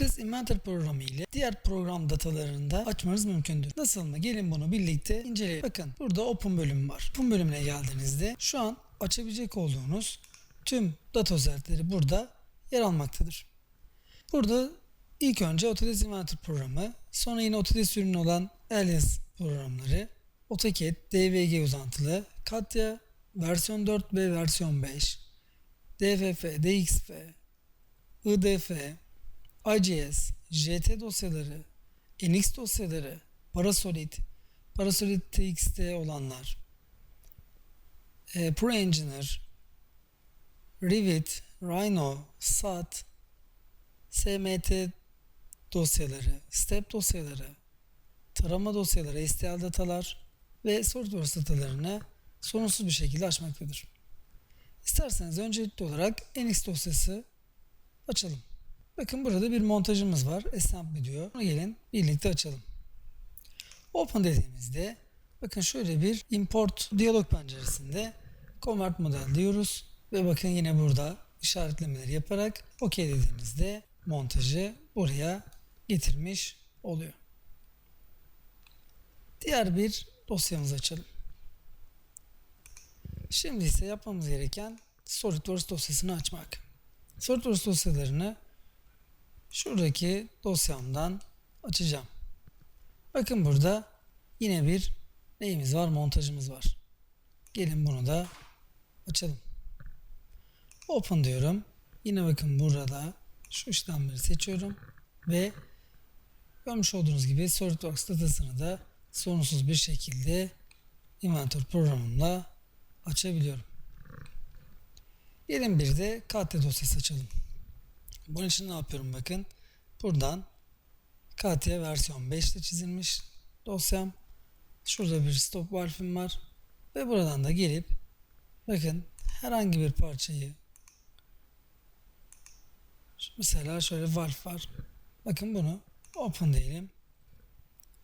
Inventor programı ile diğer program datalarını da açmanız mümkündür. Nasıl mı? Gelin bunu birlikte inceleyelim. Bakın burada Open bölümü var. Open bölümüne geldiğinizde şu an açabilecek olduğunuz tüm data özellikleri burada yer almaktadır. Burada ilk önce Autodesk Inventor programı, sonra yine Autodesk ürünü olan Alias programları, AutoCAD, DVG uzantılı, Katya, versiyon 4 ve versiyon 5, DFF, DXF, IDF, IGS, JT dosyaları, NX dosyaları, Parasolid, Parasolid TXT olanlar, e, Pro Engineer, Revit, Rhino, SAT, SMT dosyaları, STEP dosyaları, tarama dosyaları, STL datalar ve SolidWorks datalarını sorunsuz bir şekilde açmaktadır. İsterseniz öncelikli olarak NX dosyası açalım. Bakın burada bir montajımız var. Assembly diyor. Gelin birlikte açalım. Open dediğimizde bakın şöyle bir import diyalog penceresinde convert model diyoruz ve bakın yine burada işaretlemeleri yaparak OK dediğimizde montajı buraya getirmiş oluyor. Diğer bir dosyamızı açalım. Şimdi ise yapmamız gereken SolidWorks dosyasını açmak. SolidWorks dosyalarını şuradaki dosyamdan açacağım. Bakın burada yine bir neyimiz var? Montajımız var. Gelin bunu da açalım. Open diyorum. Yine bakın burada şu işlemleri seçiyorum ve görmüş olduğunuz gibi SolidWorks datasını da sorunsuz bir şekilde Inventor programımla açabiliyorum. Gelin bir de KT dosyası açalım. Bunun için ne yapıyorum bakın. Buradan KT versiyon 5 ile çizilmiş dosyam. Şurada bir stop valfim var. Ve buradan da gelip bakın herhangi bir parçayı mesela şöyle valf var. Bakın bunu open diyelim.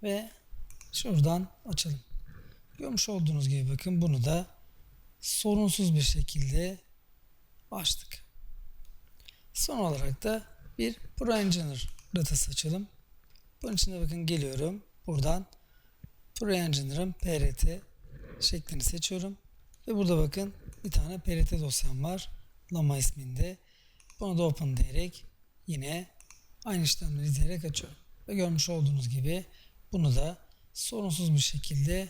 Ve şuradan açalım. Görmüş olduğunuz gibi bakın bunu da sorunsuz bir şekilde açtık. Son olarak da bir Pro Engineer datası açalım. Bunun için de bakın geliyorum. Buradan Pro Engineer'ın PRT şeklini seçiyorum. Ve burada bakın bir tane PRT dosyam var. Lama isminde. Bunu da open diyerek yine aynı işlemleri izleyerek açıyorum. Ve görmüş olduğunuz gibi bunu da sorunsuz bir şekilde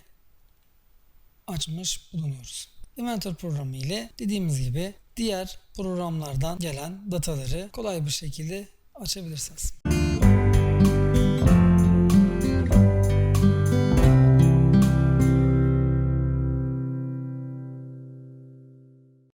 açmış bulunuyoruz. Inventor programı ile dediğimiz gibi diğer programlardan gelen dataları kolay bir şekilde açabilirsiniz.